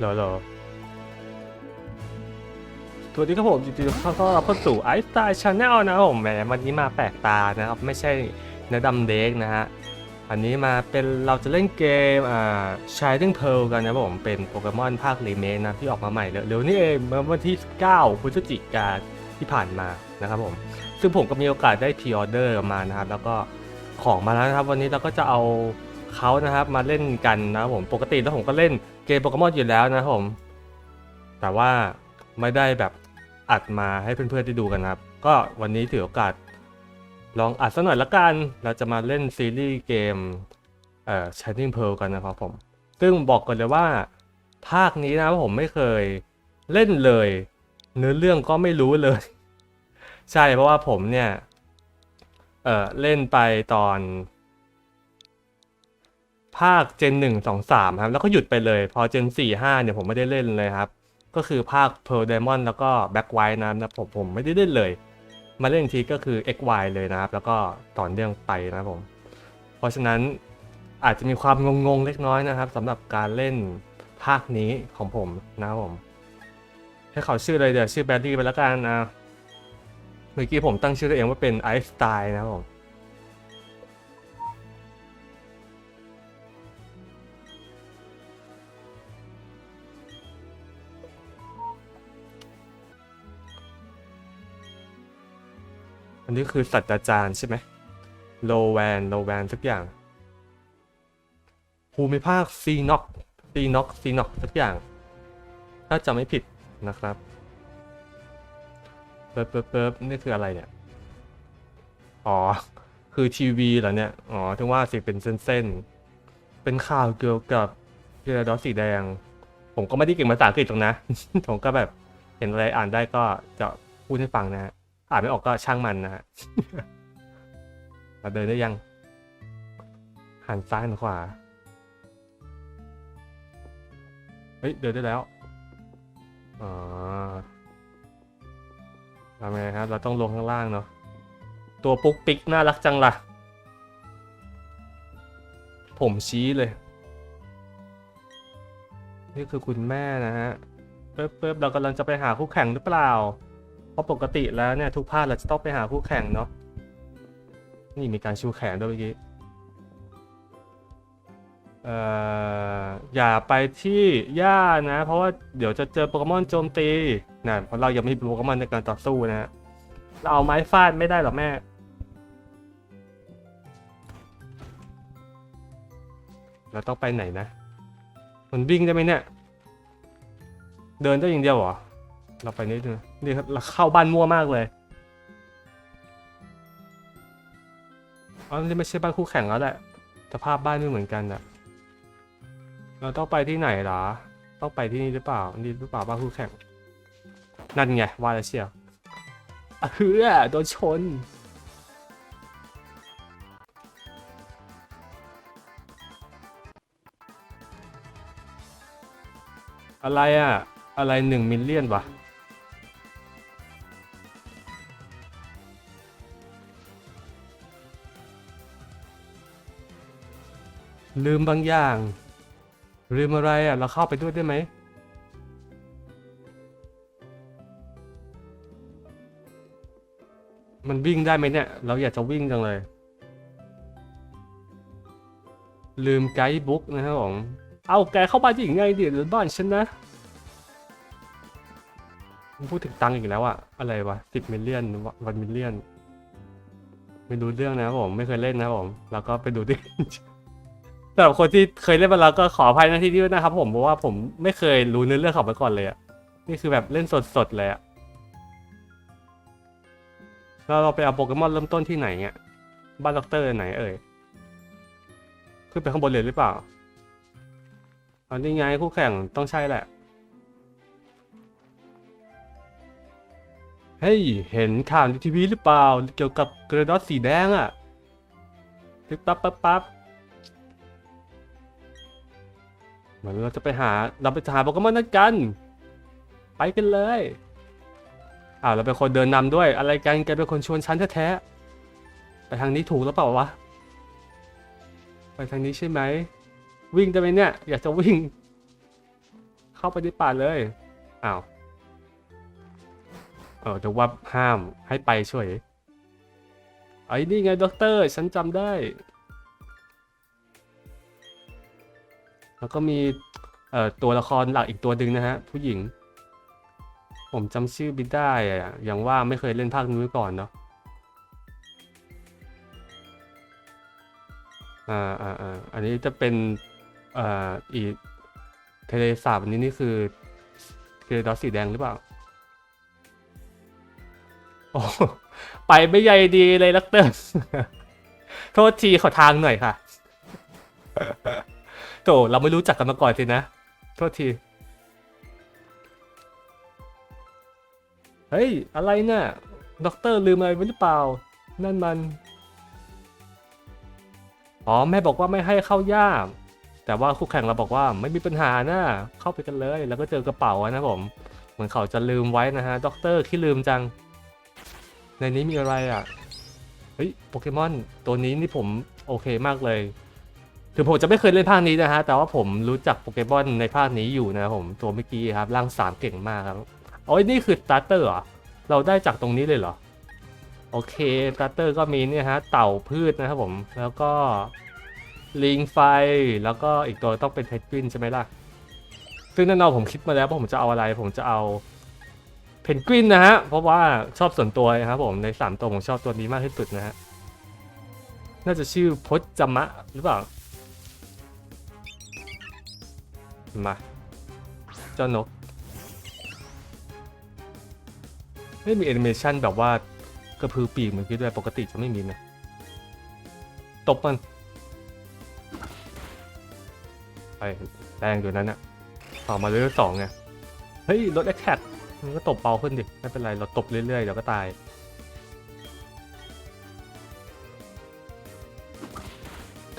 หรอเหรอตัวนี้ครับผมจริงๆเข้าเข้าเข้าสู่ไอสไตล์ชาแนลนะครับผมแหมวันนี้มาแปลกตานะครับ ไม่ใช่เนื้อดำเด็กนะฮะ อันนี้มาเป็นเราจะเล่นเกมอ่า Shining Pearl กันนะครับผมเป็นโปเกมอนภาครีเมคนะที่ออกมาใหม่เร็วๆนี่เองเมื่อวันที่ 9พฤศจิกาที่ผ่านมานะครับผม ซึ่งผมก็มีโอกาสได้พรีออเดอร์มานะครับ แล้วก็ของมาแล้วนะครับ วันนี้เราก็จะเอาเขานะครับมาเล่นกันนะครับผมปกติแล้วผมก็เล่น เกมโปเกมอนอยู่แล้วนะผม แต่ว่าไม่ได้แบบอัดมาให้เพื่อนๆได้ดูกันครับ ก็วันนี้ถือโอกาส ลองอัดสักหน่อยละกัน เราจะมาเล่นซีรีส์เกมเอ่อ Shining Pearl กันนะครับผม ซึ่งบอกก่อนเลยว่า ภาคนี้นะผมไม่เคยเล่นเลย เนื้อเรื่องก็ไม่รู้เลย ใช่เพราะว่าผมเนี่ย เอ่อเล่นไปตอน ภาคเจนหนึ่งสองสามครับ แล้วก็หยุดไปเลย พอเจนสี่ห้าเนี่ยผมไม่ได้เล่นเลยครับ ก็คือภาค Pearl Diamond แล้วก็ Black White นะครับผมผมไม่ได้เล่นเลย มาเล่นทีก็คือ XY เลยนะครับ แล้วก็ต่อเนื่องไปนะผม เพราะฉะนั้นอาจจะมีความงงๆเล็กน้อยนะครับสำหรับการเล่นภาคนี้ของผมนะครับผม ให้เขาชื่ออะไรเดี๋ยวชื่อแบดดี้ไปแล้วกันนะเมื่อกี้ผมตั้งชื่อตัวเองว่าเป็นไอสไตล์นะครับผม นนี้คือสัตว์อาจารย์ใช่ไหมโลแวนโลแวนสักอย่าง ภูมิภาคซีน็อกซีน็อกซีน็อกสักอย่าง ถ้าจำไม่ผิดนะครับเปิบเปิบเปิบนี่คืออะไรเนี่ย อ๋อ คือทีวีเหรอเนี่ย อ๋อถึงว่าสิเป็นเส้นๆ เป็นข่าวเกี่ยวกับเกียร์ดอสสีแดง ผมก็ไม่ได้เก่งภาษาอังกฤษหรอกนะ ผมก็แบบเห็นอะไรอ่านได้ก็จะพูดให้ฟังนะฮะ อ่านไม่ออกก็ช่างมันนะฮะมาเดินได้ยัง หันซ้ายหันขวา เฮ้ย เดินได้แล้ว อ๋อทำไงครับ เราต้องลงข้างล่างเนาะ ตัวปุ๊กปิ๊กน่ารักจังล่ะ ผมชี้เลย นี่คือคุณแม่นะฮะเปิ๊บเปิ๊บเรากำลังจะไปหาคู่แข่งหรือเปล่า ราะปกติแล้วเนี่ยทุกภาคเราจะต้องไปหาคู่แข่งเนาะนี่มีการชูแขนด้วยเมื่อกี้เอ่ออย่าไปที่หญ้านะ เพราะว่าเดี๋ยวจะเจอโปเกมอนโจมตีนะเพราะเรายังไม่มีโปเกมอนในการต่อสู้นะฮะเราเอาไม้ฟาดไม่ได้หรอแม่ เราต้องไปไหนนะมันวิ่งได้ไหมเนี่ย เดินได้อย่างเดียวเหรอ เราไปนิดนึง นี่ครับเราเข้าบ้านมั่วมากเลยอ๋อนี่ไม่ใช่บ้านคู่แข่งแล้วแหละสภาพบ้านไม่เหมือนกันอะเราต้องไปที่ไหนหรอ ต้องไปที่นี่หรือเปล่า นี่หรือเปล่าบ้านคู่แข่ง นั่นไงว่าแล้วเชียวเฮือโดนชนอะไรอะอะไรหนึ่งมิลเลียนวะ ลืมบางอย่าง ลืมอะไรอะ เราเข้าไปด้วยได้ไหม มันวิ่งได้ไหมเนี่ย เราอยากจะวิ่งจังเลย ลืมไกด์บุ๊กนะครับผม เอาแกเข้าบ้านยังไงเดี๋ยวบ้านฉันนะ พูดถึงตังค์อีกแล้วอะอะไรวะสิบมิลเลียนวันมิลเลียน ไม่รู้เรื่องนะครับผม ไม่เคยเล่นนะครับผม แล้วก็ไปดูดิ สำหรับคนที่เคยเล่นมาแล้วก็ขออภัยนะที่นี้นะครับ ผมเพราะว่าผมไม่เคยรู้เนื้อเรื่องเขามาก่อนเลยอะนี่คือแบบเล่นสดๆเลยอะแล้วเราไปเอาโปเกมอนเริ่มต้นที่ไหนเนี่ยบ้านด็อกเตอร์ไหนเอ่ยขึ้นไปข้างบนเลยหรือเปล่าอันนี้ไงคู่แข่งต้องใช่แหละ เฮ้ย เห็นข่าวในทีวีหรือเปล่า เกี่ยวกับกระดอสสีแดงอะปึ๊บปั๊บปั๊บปั๊บ เหมือนเราจะไปหาเราไปหาโปเกมอนนั่นกัน ไปกันเลยอ้าวเราเป็นคนเดินนำด้วย อะไรกันแกเป็นคนชวนฉันแท้ๆไปทางนี้ถูกแล้วเปล่าวะไปทางนี้ใช่ไหมวิ่งได้ไหมเนี่ย อยากจะวิ่ง เข้าไปในป่าเลยอ้าวเออแต่ว่าห้ามให้ไปช่วยไอ้นี่ไงด็อกเตอร์ ฉันจำได้ แล้วก็มีเอ่อตัวละครหลักอีกตัวหนึ่งนะฮะ ผู้หญิง ผมจำชื่อไม่ได้อะอย่างว่าไม่เคยเล่นภาคนู้นก่อนเนาะอ่าอ่าอ่าอันนี้จะเป็นอ่ออีทะเลสาบอันนี้นี่คือคือดอสสีแดงหรือเปล่าโอ้ไปไม่ใยดีเลยลักเตอร์ โทษทีขอทางหน่อยค่ะ โตเราไม่รู้จักกันมาก่อนสินะ โทษที เฮ้ย อะไรเนี่ยด็อกเตอร์ลืมอะไรไว้หรือเปล่า นั่นมัน อ๋อ แม่บอกว่าไม่ให้เข้ายากแต่ว่าคู่แข่งเราบอกว่าไม่มีปัญหานะเข้าไปกันเลย แล้วก็เจอกระเป๋านะผม เหมือนเขาจะลืมไว้นะฮะด็อกเตอร์ขี้ลืมจัง ในนี้มีอะไรอะ เฮ้ยโปเกมอนตัวนี้นี่ผมโอเคมากเลย ถึงผมจะไม่เคยเล่นภาคนี้นะฮะ แต่ว่าผมรู้จักโปเกมอนในภาคนี้อยู่นะผมตัวเมื่อกี้ครับร่างสามเก่งมากครับโอ้ยนี่คือสตาร์เตอร์เหรอ เราได้จากตรงนี้เลยเหรอ โอเคสตาร์เตอร์ก็มีเนี่ยฮะ เต่าพืชนะครับผม แล้วก็ลิงไฟ แล้วก็อีกตัวต้องเป็นเพนกวินใช่ไหมล่ะ ซึ่งแน่นอนผมคิดมาแล้วว่าผมจะเอาอะไร ผมจะเอาเพนกวินนะฮะ เพราะว่าชอบส่วนตัวนะครับผมในสามตัวผมชอบตัวนี้มากที่สุดนะฮะ น่าจะชื่อพจมะหรือเปล่า มา เจ้านกไม่มีแอนิเมชันแบบว่ากระพือปีกเหมือนกี้ด้วยปกติจะไม่มีนะ ตบมัน ไปแรงอยู่นั้นอะต่อมาเรื่อยสองไง เฮ้ยลดแอคแท็กมันก็ตบเบาขึ้นดิ ไม่เป็นไร เราตบเรื่อยๆ เดี๋ยวก็ตาย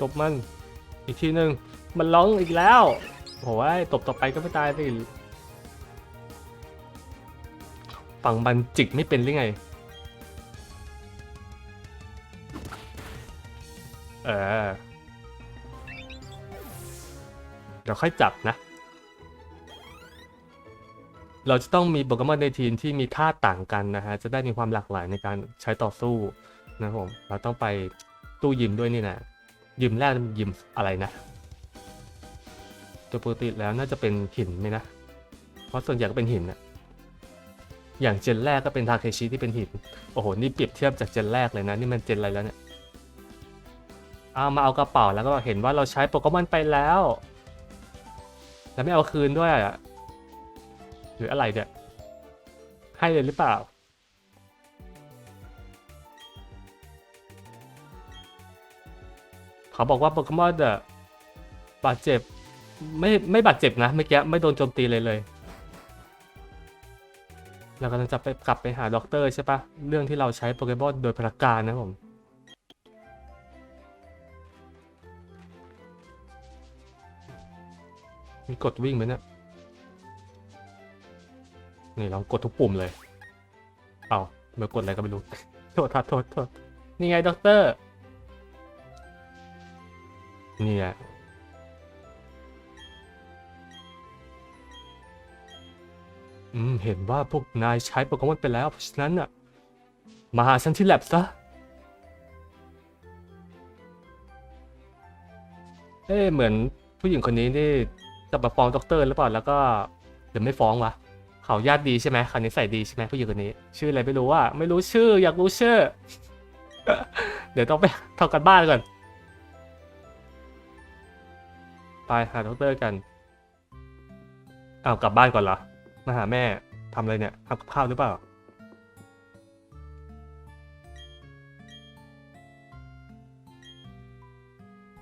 ตบมัน อีกทีหนึ่งมันร้องอีกแล้ว โอ้ยตบต่อไปก็ไม่ตายสิฝั่งมันจิกไม่เป็นหรือไง เออ เดี๋ยวค่อยจับนะ เราจะต้องมีโปเกมอนในทีมที่มีท่าต่างกันนะฮะ จะได้มีความหลากหลายในการใช้ต่อสู้นะครับผม เราต้องไปตู้ยิมด้วยนี่นะยิมแรกยิมอะไรนะ ตัวปกติแล้วน่าจะเป็นหินไหมนะ เพราะส่วนใหญ่ก็เป็นหินอะอย่างเจนแรกก็เป็นทาเคชิที่เป็นหิน โอ้โห นี่เปรียบเทียบจากเจนแรกเลยนะ นี่มันเจนอะไรแล้วเนี่ย เอามาเอากระเป๋าแล้วก็เห็นว่าเราใช้โปเกมอนไปแล้ว แล้วไม่เอาคืนด้วยอะหรืออะไรเนี่ย ให้เลยหรือเปล่าเขาบอกว่าโปเกมอนอะบาดเจ็บ ไม่ไม่บาดเจ็บนะเมื่อกี้ไม่โดนโจมตีเลยเลยเรากำลังจะไปกลับไปหาด็อกเตอร์ใช่ปะเรื่องที่เราใช้โปเกมอนโดยพลการนะผมมีกดวิ่งไหมเนี่ยนี่ลองกดทุกปุ่มเลย เอาเมื่อกดอะไรก็ไม่รู้ โทษทัดโทษโทษนี่ไงด็อกเตอร์นี่แหละ อืม เห็นว่าพวกนายใช้โปเกมอนไปแล้ว เพราะฉะนั้นน่ะ มาหาฉันที่แลบซะ เอ้เหมือนผู้หญิงคนนี้นี่จะมาฟ้องด็อกเตอร์หรือเปล่า แล้วก็เดี๋ยวไม่ฟ้องวะ เขาญาติดีใช่ไหมคราวนี้ใส่ดีใช่ไหมผู้หญิงคนนี้ ชื่ออะไรไม่รู้ว่า ไม่รู้ชื่อ อยากรู้ชื่อ เดี๋ยวต้องไปทำกันบ้านก่อน ไปหาด็อกเตอร์กัน เอากลับบ้านก่อนเหรอ มาหาแม่ทำอะไรเนี่ยทำกับข้าวหรือเปล่า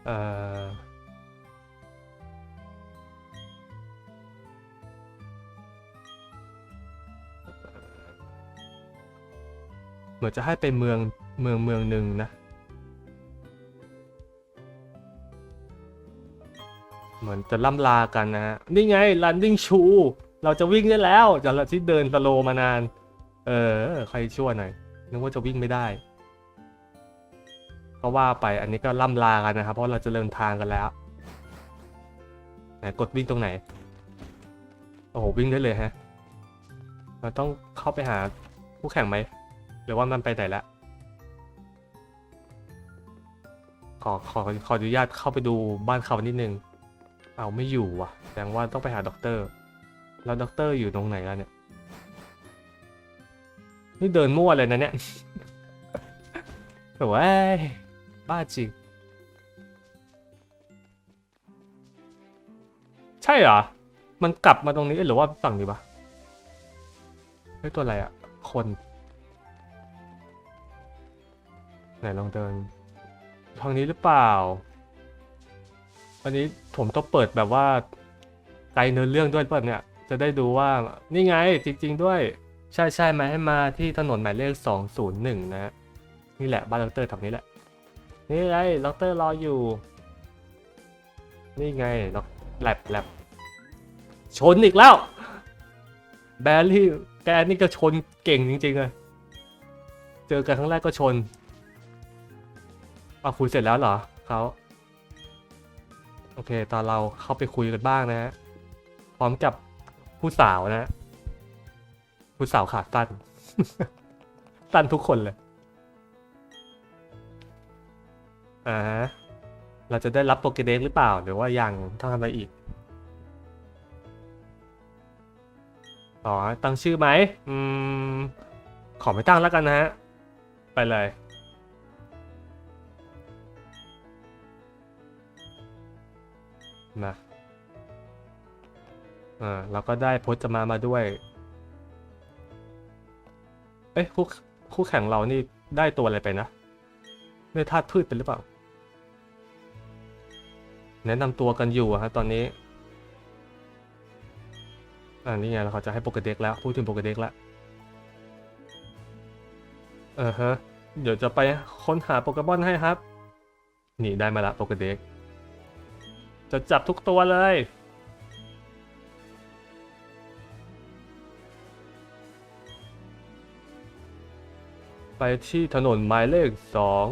เอ่อ เหมือนจะให้ไปเมืองเมืองเมืองหนึ่งนะ เหมือนจะล่ำลากันนะฮะ นี่ไง running shoe เราจะวิ่งได้แล้วจากที่เดินสโลมานาน เออ ใครชั่วหน่อยนึกว่าจะวิ่งไม่ได้ ก็ว่าไปอันนี้ก็ล่ำลากันนะครับ เพราะเราจะเดินทางกันแล้วไหนกดวิ่งตรงไหน โอ้โห วิ่งได้เลยฮะ เราต้องเข้าไปหาคู่แข่งไหม หรือว่ามันไปไหนละขอขอขออนุญาตเข้าไปดูบ้านเขานิดนึง เอาไม่อยู่ว่ะแสดงว่าต้องไปหาด็อกเตอร์ แล้วด็อกเตอร์อยู่ตรงไหนแล้วเนี่ย นี่เดินมั่วเลยนะเนี่ยโอ้ยบ้าจริง ใช่เหรอ มันกลับมาตรงนี้หรือว่าฝั่งนี้ปะเฮ้ยตัวอะไรอะคน ไหนลองเดินทางนี้หรือเปล่า อันนี้ผมต้องเปิดแบบว่าไกลเนื้อเรื่องด้วยเปล่ะเนี่ย จะได้ดูว่านี่ไงจริง ๆ ด้วย ใช่ใช่มาให้มาที่ถนนหมายเลข 201 นะฮะนี่แหละบ้านดอกเตอร์แถวนี้แหละ นี่ไงดอกเตอร์รออยู่ นี่ไงด็อกแลบแลบชนอีกแล้ว แบลลี่แกนี่ก็ชนเก่งจริงๆเลยเจอกันครั้งแรกก็ชนเอาคุยเสร็จแล้วเหรอเขาโอเค ตอนเราเข้าไปคุยกันบ้างนะฮะพร้อมกับ ผู้สาวนะผู้สาวขาสั้น สั้นทุกคนเลย อ่า เราจะได้รับโปเกเด็กหรือเปล่า หรือว่ายังต้องทำอะไรอีก อ๋อ ตั้งชื่อไหม อืม ขอไม่ตั้งแล้วกันนะฮะ ไปเลยมา อ่าเราก็ได้พจมามาด้วย เอ้ยคู่คู่แข่งเรานี่ได้ตัวอะไรไปนะได้ธาตุพืชเป็นหรือเปล่า แนะนำตัวกันอยู่ฮะตอนนี้อ่านี่ไงเราเขาจะให้โปรเกเด็กแล้ว พูดถึงโปรเกเด็กแล้วเออฮะ เดี๋ยวจะไปค้นหาโปเกมอนให้ครับ นี่ได้มาละโปเกเด็กจะจับทุกตัวเลย ไปที่ถนนหมายเลขสอง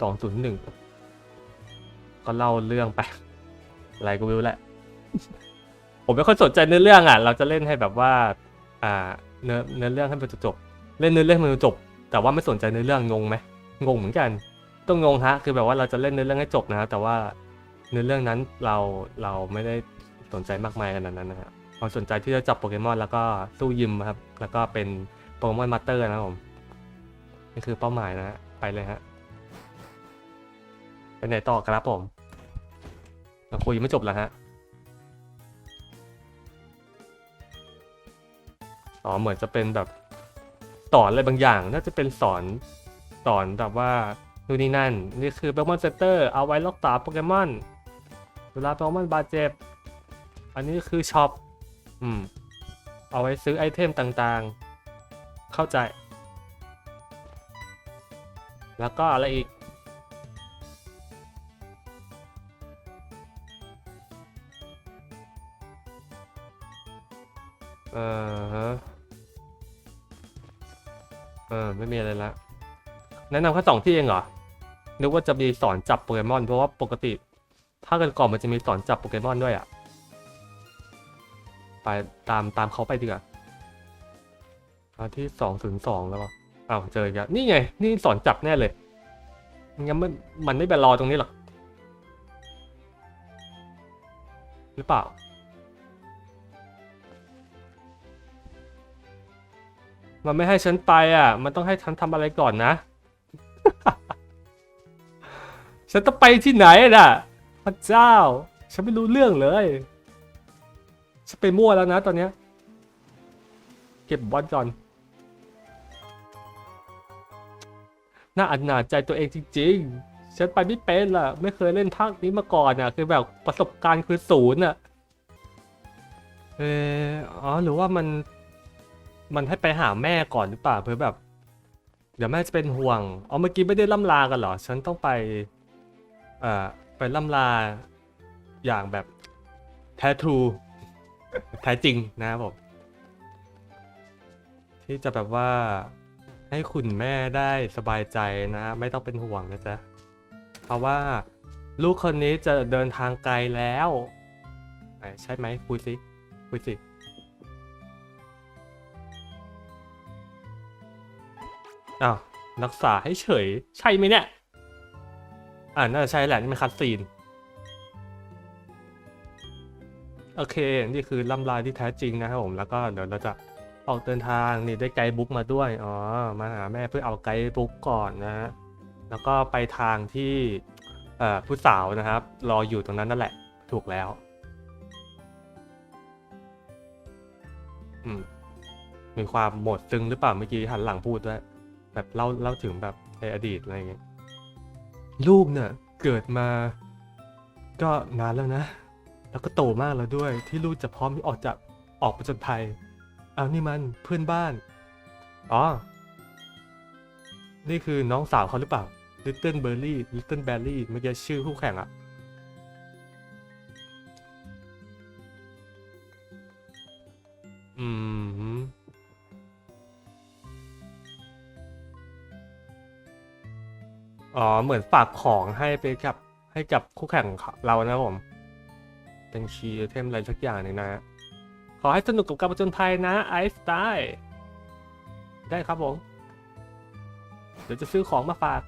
สองศูนย์หนึ่งก็เล่าเรื่องไป อะไรก็ไม่รู้แหละ ผมไม่ค่อยสนใจเนื้อเรื่องอะ เราจะเล่นให้แบบว่า อ่า เนื้อเนื้อเรื่องให้มันจบ เล่นเนื้อเรื่องให้มันจบ แต่ว่าไม่สนใจเนื้อเรื่องงงไหมงงเหมือนกัน ต้องงงฮะ คือแบบว่าเราจะเล่นเนื้อเรื่องให้จบนะ แต่ว่าเนื้อเรื่องนั้นเราเราไม่ได้สนใจมากมายขนาดนั้นนะฮะ เรามสนใจที่จะจับโปเกมอนแล้วก็สู้ยิมครับ แล้วก็เป็นโปเกมอนมาสเตอร์นะครับผมนี่คือเป้าหมายนะฮะไปเลยฮะไปไหนต่อครับผมเราคุยไม่จบแล้วฮะอ๋อเหมือนจะเป็นแบบสอนอะไรบางอย่าง น่าจะเป็นสอนสอนแบบว่านู่นนี่นั่น นี่คือโปเกมอนเซ็นเตอร์เอาไว้รักษาโปเกมอนเวลาโปเกมอนบาดเจ็บ อันนี้คือช็อป อืม เอาไว้ซื้อไอเทมต่างๆ เข้าใจ แล้วก็อะไรอีก เออฮะเออ ไม่มีอะไรละ แนะนำแค่สองที่เองเหรอ นึกว่าจะมีสอนจับโปเกมอน เพราะว่าปกติ ถ้าเกิดก่อนมันจะมีสอนจับโปเกมอนด้วยอะ่ะ ไปตามตามเขาไปดีกว่าอาที่สองศูนย์สองแล้วก็อ้าวเจออีกแล้วนี่ไง นี่สอนจับแน่เลยงั้นมันมันไม่ไปรอตรงนี้หรอกหรือเปล่า มันไม่ให้ฉันไปอะ มันต้องให้ฉันทำอะไรก่อนนะ ฉันต้องไปที่ไหนน่ะ พระเจ้า ฉันไม่รู้เรื่องเลย ไปมั่วแล้วนะตอนเนี้ย เก็บบอลก่อน น่าอันนาจใจตัวเองจริง ๆ ฉันไปไม่เป็นล่ะ ไม่เคยเล่นภาคนี้มาก่อนอะ คือแบบประสบการณ์คือศูนย์อะ เอออ๋อ หรือว่ามัน มันให้ไปหาแม่ก่อนหรือเปล่าเพื่อแบบ เดี๋ยวแม่จะเป็นห่วงอ๋อเมื่อกี้ไม่ได้ล่ำลากันเหรอ ฉันต้องไป เอ่อ ไปล่ำลาอย่างแบบแท้ทรู แท้จริงนะครับผมที่จะแบบว่าให้คุณแม่ได้สบายใจนะ ไม่ต้องเป็นห่วงนะจ๊ะ เพราะว่าลูกคนนี้จะเดินทางไกลแล้วใช่ไหมคุยสิคุยสิอ้าวรักษาให้เฉย ใช่ไหมเนี่ย อ่าน่าจะใช่แหละนี่มันคัดซีน โอเค นี่คือลำลายที่แท้จริงนะครับผม แล้วก็เดี๋ยวเราจะออกเดินทางนี่ได้ไกด์บุ๊กมาด้วย อ๋อ มาหาแม่เพื่อเอาไกด์บุ๊กก่อนนะฮะ แล้วก็ไปทางที่ผู้สาวนะครับ รออยู่ตรงนั้นนั่นแหละ ถูกแล้ว อืม มีความหมดซึ้งหรือเปล่าเมื่อกี้หันหลังพูดด้วย แบบเล่าเล่าถึงแบบในอดีตอะไรอย่างเงี้ย ลูกเนี่ยเกิดมา ก็นานแล้วนะ แล้วก็โตมากแล้วด้วย ที่ลูกจะพร้อมที่ออกจากออกประจนภัยเอานี่มันเพื่อนบ้าน อ๋อ นี่คือน้องสาวเขาหรือเปล่า Little Berry Little Berry เมื่อกี้ชื่อคู่แข่งอะอืม อ๋อ เหมือนฝากของให้ไปกับให้กับคู่แข่งเรานะผม เป็นคีย์เทมอะไรสักอย่างหนึ่งนะ ขอให้สนุกกับการประจนภัยนะไอซ์ได้ได้ครับผม เดี๋ยวจะซื้อของมาฝาก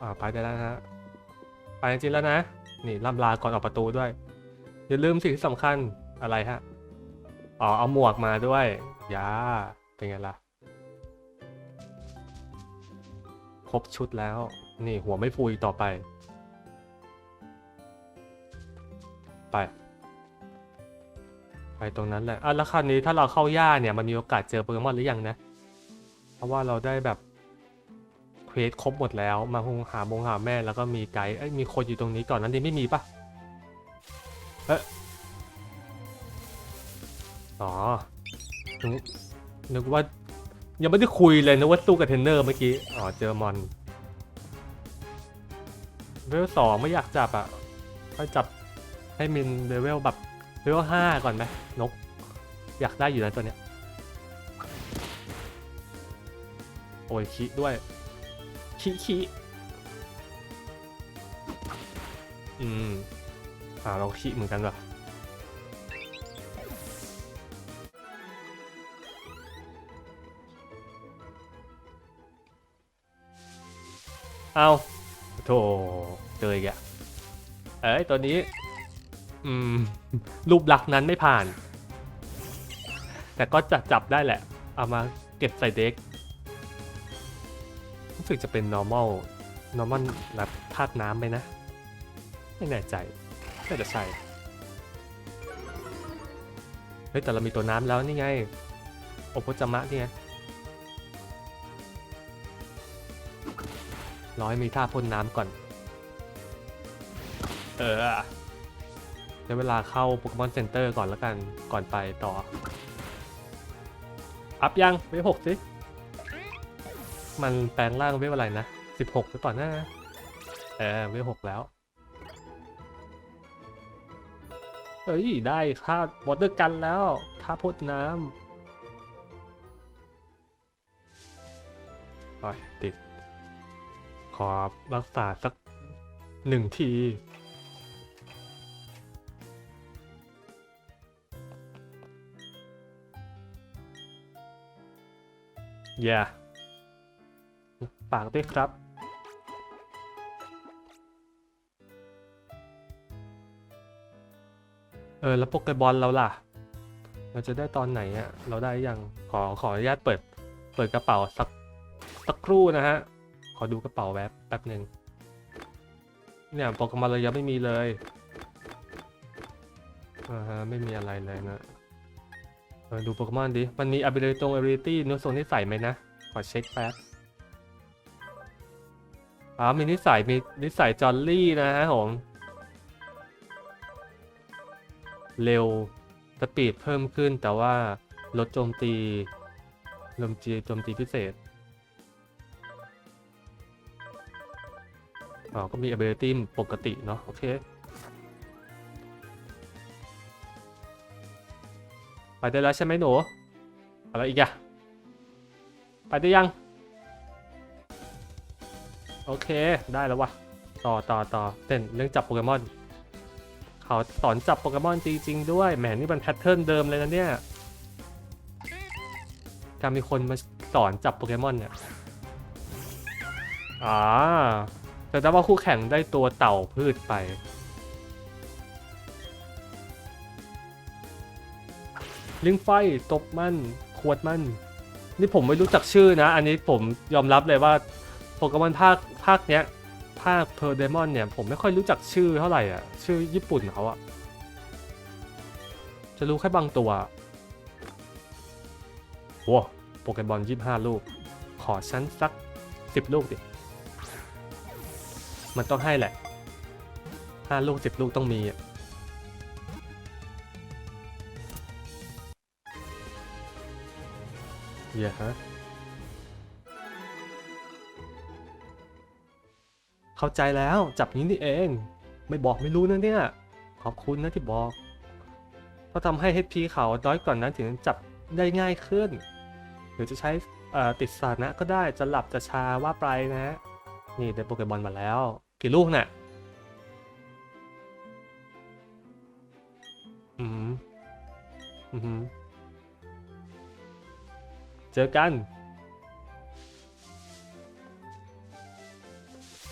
อ่าไปได้แล้วนะฮะ ไปจริงแล้วนะ นี่ล่ำลาก่อนออกประตูด้วย อย่าลืมสิ่งที่สำคัญอะไรฮะ อ๋อ เอาหมวกมาด้วยยาเป็นไงล่ะ ครบชุดแล้ว นี่หัวไม่ฟูอีกต่อไป ไป ไปตรงนั้นแหละอะแล้วคราวนี้ถ้าเราเข้าย่าเนี่ยมันมีโอกาสเจอโปเกมอนหรือยังนะ เพราะว่าเราได้แบบเควสครบหมดแล้วมาคงหาบงหาแม่แล้วก็มีไกด์เอ้ยมีคนอยู่ตรงนี้ก่อนนั้นนี้ไม่มีปะเอ๊ะอ๋อนึกว่ายังไม่ได้คุยเลยนะว่าตู้กับเทนเนอร์เมื่อกี้ อ๋อ เจอมอนเลเวลสองไม่อยากจับอะค่อยจับ ให้มินเลเวลแบบเลเวลห้าก่อนไหมนก อยากได้อยู่นะตัวเนี้ยโอ้ยคิด้วยคิคิอืม อ่าเราคิเหมือนกันว่ะเอาโถเจออีกอะเอ้ยตัวนี้ อืมรูปลักษณ์นั้นไม่ผ่าน แต่ก็จะจับได้แหละ เอามาเก็บใส่เด็กรู้สึกจะเป็น normal normal แบบธาตุน้ำไปนะ ไม่แน่ใจน่าจะใช่เฮ้ยแต่เรามีตัวน้ำแล้วนี่ไงโอโพจามะนี่ไงร้อยมีท่าพ่นน้ำก่อน เออ เดี๋ยวเวลาเข้าโปเกมอนเซ็นเตอร์ก่อนแล้วกันก่อนไปต่อ อัพยังเวฟหกสิ มันแปลงร่างเวฟอะไรนะสิบหกหรือเปล่านะเออเวฟหกแล้ว เฮ้ย ได้ค่าวอเตอร์กันแล้วท่าพ่นน้ำติด ขอรักษาสักหนึ่งที อย่าปากด้วยครับ เออ แล้วโปเกบอลเราล่ะ เราจะได้ตอนไหนอะเราได้ยัง ขอขออนุญาตเปิด เปิดกระเป๋าสักสักครู่นะฮะ ขอดูกระเป๋าแป๊บแป๊บหนึ่งเนี่ยโปเกมอนเรายังไม่มีเลยอ่าฮะไม่มีอะไรเลยนะ เออดูโปเกมอนดิ มันมี ability ตรง ability เนื้อโซนที่ใส่ไหมนะ ขอเช็คแป๊บอ๋อมีนิสัย มีนิสัยจอลลี่นะฮะผม เร็ว สปีดเพิ่มขึ้นแต่ว่าลดโจมตีลมจีโจมตีพิเศษ อ๋อ ก็มี ability ปกติเนาะ โอเค ไปได้แล้วใช่ไหมหนูอะไรอีกอะไปได้ยัง โอเคได้แล้ววะต่อต่อต่อเต้นเรื่องจับโปเกมอนเขาสอนจับโปเกมอนจริงๆด้วยแหมนี่มันแพทเทิร์นเดิมเลยนะเนี่ยการมีคนมาสอนจับโปเกมอนเนี่ยอ่าแต่ถ้าว่าคู่แข่งได้ตัวเต่าพืชไป ลิงไฟตบมันขวดมัน นี่ผมไม่รู้จักชื่อนะ อันนี้ผมยอมรับเลยว่าโปเกมอนภาคภาคเนี้ยภาคเพอร์เดมอนเนี่ยผมไม่ค่อยรู้จักชื่อเท่าไหร่อะ ชื่อญี่ปุ่นเขาอะ จะรู้แค่บางตัวโว้โปเกมอนยี่ห้าลูก ขอชั้นสักสิบลูกดิ มันต้องให้แหละห้าลูกสิบลูกต้องมีอะ เหี้ยฮะ เข้าใจแล้วจับนี้นี่เอง ไม่บอกไม่รู้นะเนี่ย ขอบคุณนะที่บอก เพราะทำให้ HP เขาน้อยกว่อนนั้นถึงจับได้ง่ายขึ้น หรือจะใช้ติดสถานะก็ได้จะหลับจะชาว่าไปนะ นี่ได้โปเกมอนมาแล้ว กี่ลูกน่ะ เ干。